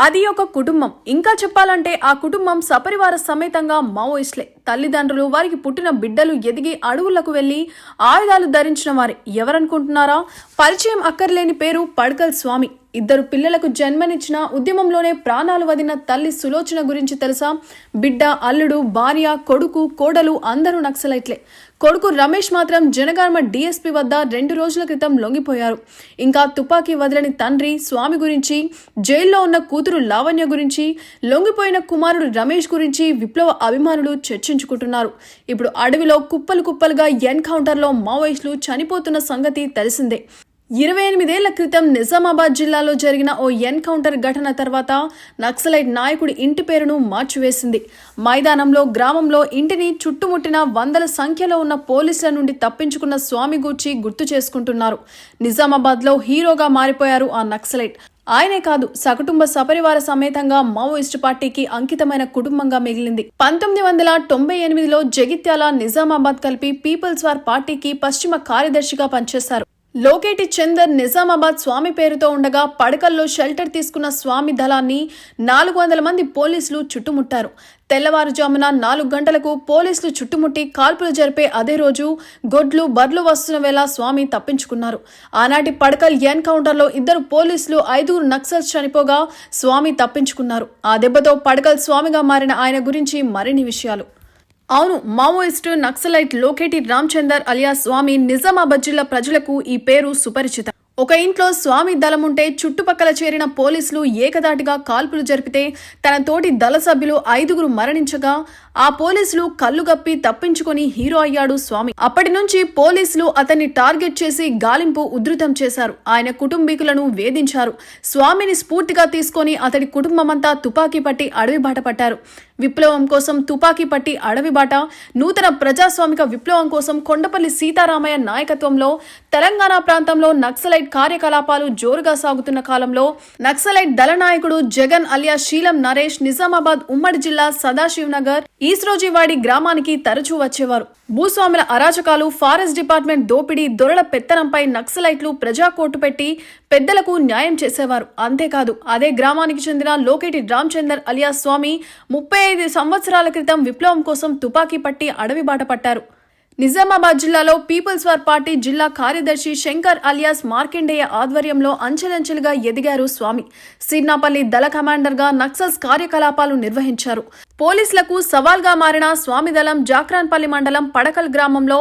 అది ఒక కుటుంబం. ఇంకా చెప్పాలంటే ఆ కుటుంబం సపరివార సమేతంగా మావోయిస్ట్లే. తల్లిదండ్రులు వారికి పుట్టిన బిడ్డలు ఎదిగి అడవులకు వెళ్ళి ఆయుధాలు ధరించిన వారు ఎవరనుకుంటున్నారా? పరిచయం అక్కర్లేని పేరు పడకల్ స్వామి. ఇద్దరు పిల్లలకు జన్మనిచ్చిన ఉద్యమంలోనే ప్రాణాలు వదిన తల్లి సులోచన గురించి తెలుసా? బిడ్డ అల్లుడు భార్య కొడుకు కోడలు అందరూ నక్సలైట్లే. కొడుకు రమేష్ మాత్రం జనగామ డీఎస్పీ వద్ద రెండు రోజుల క్రితం లొంగిపోయారు. ఇంకా తుపాకీ వదలని తండ్రి స్వామి గురించి జైల్లో ఉన్న కూతురు లావణ్య గురించి లొంగిపోయిన కుమారుడు రమేష్ గురించి విప్లవ అభిమానులు చర్చించుకుంటున్నారు ఇప్పుడు అడవిలో కుప్పలు కుప్పలుగా ఎన్కౌంటర్లో మావోయిస్టులు చనిపోతున్న సంగతి తెలిసిందే. ఇరవై ఎనిమిదేళ్ళ క్రితం నిజామాబాద్ జిల్లాలో జరిగిన ఓ ఎన్కౌంటర్ ఘటన తర్వాత నక్సలైట్ నాయకుడి ఇంటి పేరును మార్చివేసింది. మైదానంలో గ్రామంలో ఇంటిని చుట్టుముట్టిన వందల సంఖ్యలో ఉన్న పోలీసుల నుండి తప్పించుకున్న స్వామి గూర్చి గుర్తు చేసుకుంటున్నారు. నిజామాబాద్లో హీరోగా మారిపోయారు ఆ నక్సలైట్. ఆయనే కాదు సకుటుంబ సపరివార సమేతంగా మావోయిస్టు పార్టీకి అంకితమైన కుటుంబంగా మిగిలింది. పంతొమ్మిది వందల తొంభై ఎనిమిదిలో జగిత్యాల నిజామాబాద్ కలిపి పీపుల్స్ వార్ పార్టీకి పశ్చిమ కార్యదర్శిగా పనిచేశారు. లోకేటి చందర్ నిజామాబాద్ స్వామి పేరుతో ఉండగా పడకల్లో షెల్టర్ తీసుకున్న స్వామి దళాన్ని నాలుగు వందల మంది పోలీసులు చుట్టుముట్టారు. తెల్లవారుజామున నాలుగు గంటలకు పోలీసులు చుట్టుముట్టి కాల్పులు జరిపే అదే రోజు గొడ్లు బర్లు వస్తున్న వేళ స్వామి తప్పించుకున్నారు. ఆనాటి పడకల్ ఎన్కౌంటర్లో ఇద్దరు పోలీసులు ఐదుగురు నక్సల్స్ చనిపోగా స్వామి తప్పించుకున్నారు. ఆ దెబ్బతో పడకల్ స్వామిగా మారిన ఆయన గురించి మరిన్ని విషయాలు. అవును మావోయిస్టు నక్సలైట్ లోకేటి రామచందర్ అలియా స్వామి నిజామాబాద్ జిల్లా ప్రజలకు ఈ పేరు సుపరిచితం. ఒక ఇంట్లో స్వామి దళముంటే చుట్టుపక్కల చేరిన పోలీసులు ఏకదాటిగా కాల్పులు జరిపితే తన తోటి దళ సభ్యులు ఐదుగురు మరణించగా ఆ పోలీసులు కళ్ళు గప్పి తప్పించుకొని హీరో అయ్యాడు స్వామి. అప్పటి నుంచి పోలీసులు అతన్ని టార్గెట్ చేసి గాలింపు ఉధృతం చేశారు. ఆయన కుటుంబీకులను వేధించారు. స్వామిని స్ఫూర్తిగా తీసుకొని అతడి కుటుంబమంతా తుపాకీ పట్టి అడవి బాట పట్టారు. విప్లవం కోసం తుపాకీ పట్టి అడవి బాట నూతన ప్రజాస్వామిక విప్లవం కోసం కొండపల్లి సీతారామయ్య నాయకత్వంలో తెలంగాణ ప్రాంతంలో నక్సలైట్ కార్యకలాపాలు జోరుగా సాగుతున్న కాలంలో నక్సలైట్ దళ నాయకుడు జగన్ అలియా శీలం నరేష్ నిజామాబాద్ ఉమ్మడి జిల్లా సదాశివనగర్ ఈస్రోజీవాడి గ్రామానికి తరచూ వచ్చేవారు. భూస్వాముల అరాచకాలు ఫారెస్ట్ డిపార్ట్మెంట్ దోపిడీ దొరల పెత్తనంపై నక్సలైట్లు ప్రజా కోర్టు పెట్టి పెద్దలకు న్యాయం చేసేవారు. అంతేకాదు అదే గ్రామానికి చెందిన లోకేటి రామచందర్ అలియా స్వామి ముప్పై ఐదు సంవత్సరాల క్రితం విప్లవం కోసం తుపాకీ పట్టి అడవి బాట పట్టారు. నిజామాబాద్ జిల్లాలో పీపుల్స్ వార్ పార్టీ జిల్లా కార్యదర్శి శంకర్ అలియాస్ మార్కెండేయ ఆధ్వర్యంలో అంచెలంచెలుగా ఎదిగారు స్వామి. సిర్నాపల్లి దళ కమాండర్గా నక్సల్స్ కార్యకలాపాలు నిర్వహించారు. పోలీసులకు సవాల్గా మారిన స్వామిదళం జాక్రాన్పల్లి మండలం పడకల్ గ్రామంలో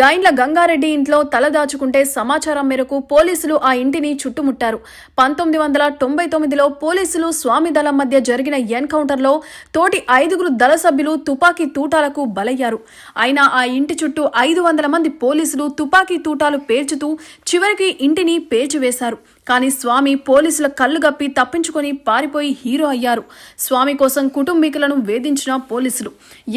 గైండ్ల గంగారెడ్డి ఇంట్లో తలదాచుకుంటే సమాచారం మేరకు పోలీసులు ఆ ఇంటిని చుట్టుముట్టారు. పంతొమ్మిది వందల తొంభై తొమ్మిదిలో పోలీసులు స్వామిదళం మధ్య జరిగిన ఎన్కౌంటర్లో తోటి ఐదుగురు దళ సభ్యులు తుపాకీ తూటాలకు బలయ్యారు. అయినా ఆ ఇంటి చుట్టూ ఐదు వందల మంది పోలీసులు తుపాకీ తూటాలు పేల్చుతూ చివరికి ఇంటిని పేల్చివేశారు. కానీ స్వామి పోలీసుల కళ్ళు గప్పి తప్పించుకొని పారిపోయి హీరో అయ్యారు. స్వామి కోసం కుటుంబీకులను వేధించిన పోలీసులు.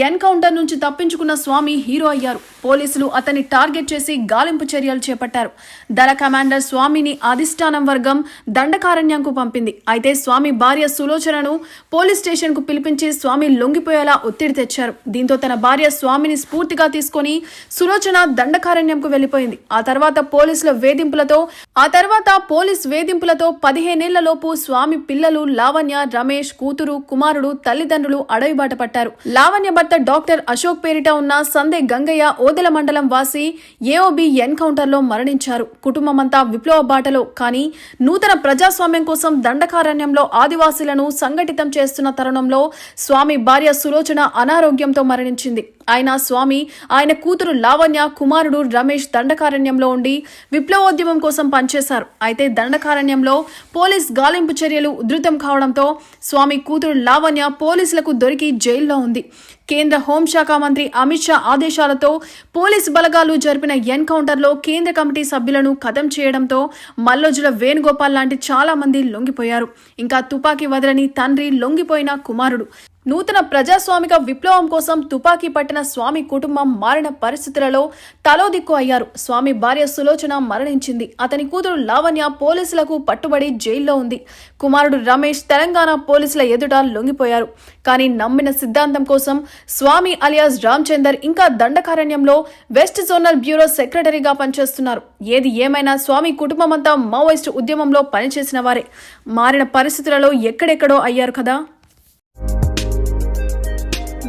ఎన్కౌంటర్ నుంచి తప్పించుకున్న స్వామి హీరో అయ్యారు. పోలీసులు అతన్ని టార్గెట్ చేసి గాలింపు చర్యలు చేపట్టారు. దళ కమాండర్ స్వామిని అధిష్టానం వర్గం దండకారణ్యంకు పంపింది. అయితే స్వామి భార్య సులోచనను పోలీస్ స్టేషన్కు పిలిపించి స్వామి లొంగిపోయేలా ఒత్తిడి తెచ్చారు. దీంతో తన భార్య స్వామిని స్ఫూర్తిగా తీసుకొని సులోచన దండకారణ్యంకు వెళ్ళిపోయింది ఆ తర్వాత పోలీసుల వేధింపులతో ఆ తర్వాత పోలీస్ వేధింపులతో పదిహేనేళ్ళలోపు స్వామి పిల్లలు లావణ్య రమేష్ కూతురు కుమారుడు తల్లిదండ్రులు అడవిబాట పట్టారు. లావణ్య భర్త డాక్టర్ అశోక్ పేరిట ఉన్న సందే గంగయ్య ఓదెల మండలం వాసి ఏఓబి ఎన్కౌంటర్లో మరణించారు. కుటుంబమంతా విప్లవ బాటలో కానీ నూతన ప్రజాస్వామ్యం కోసం దండకారణ్యంలో ఆదివాసీలను సంఘటితం చేస్తున్న తరుణంలో స్వామి భార్య సులోచన అనారోగ్యంతో మరణించింది. ఆయన స్వామి ఆయన కూతురు లావణ్య కుమారుడు రమేష్ దండకారణ్యంలో ఉండి విప్లవోద్యమం కోసం పనిచేశారు. అయితే దండకారణ్యంలో పోలీస్ గాలింపు చర్యలు ఉధృతం కావడంతో స్వామి కూతురు లావణ్య పోలీసులకు దొరికి జైల్లో ఉంది. కేంద్ర హోంశాఖ మంత్రి అమిత్ షా ఆదేశాలతో పోలీసు బలగాలు జరిపిన ఎన్కౌంటర్లో కేంద్ర కమిటీ సభ్యులను కథం చేయడంతో మల్లోజుల వేణుగోపాల్ లాంటి చాలా మంది లొంగిపోయారు. ఇంకా తుపాకీ వదలని తండ్రి లొంగిపోయిన కుమారుడు. నూతన ప్రజాస్వామిక విప్లవం కోసం తుపాకీ పట్టిన స్వామి కుటుంబం మారిన పరిస్థితులలో తలో దిక్కు అయ్యారు. స్వామి భార్య సులోచన మరణించింది. అతని కూతురు లావణ్య పోలీసులకు పట్టుబడి జైల్లో ఉంది. కుమారుడు రమేష్ తెలంగాణ పోలీసుల ఎదుట లొంగిపోయారు. కానీ నమ్మిన సిద్ధాంతం కోసం స్వామి అలియాస్ రామచందర్ ఇంకా దండకారణ్యంలో వెస్ట్ జోనల్ బ్యూరో సెక్రటరీగా పనిచేస్తున్నారు. ఏది ఏమైనా స్వామి కుటుంబం అంతా మావోయిస్టు ఉద్యమంలో పనిచేసిన వారే. మారిన పరిస్థితులలో ఎక్కడెక్కడో అయ్యారు కదా.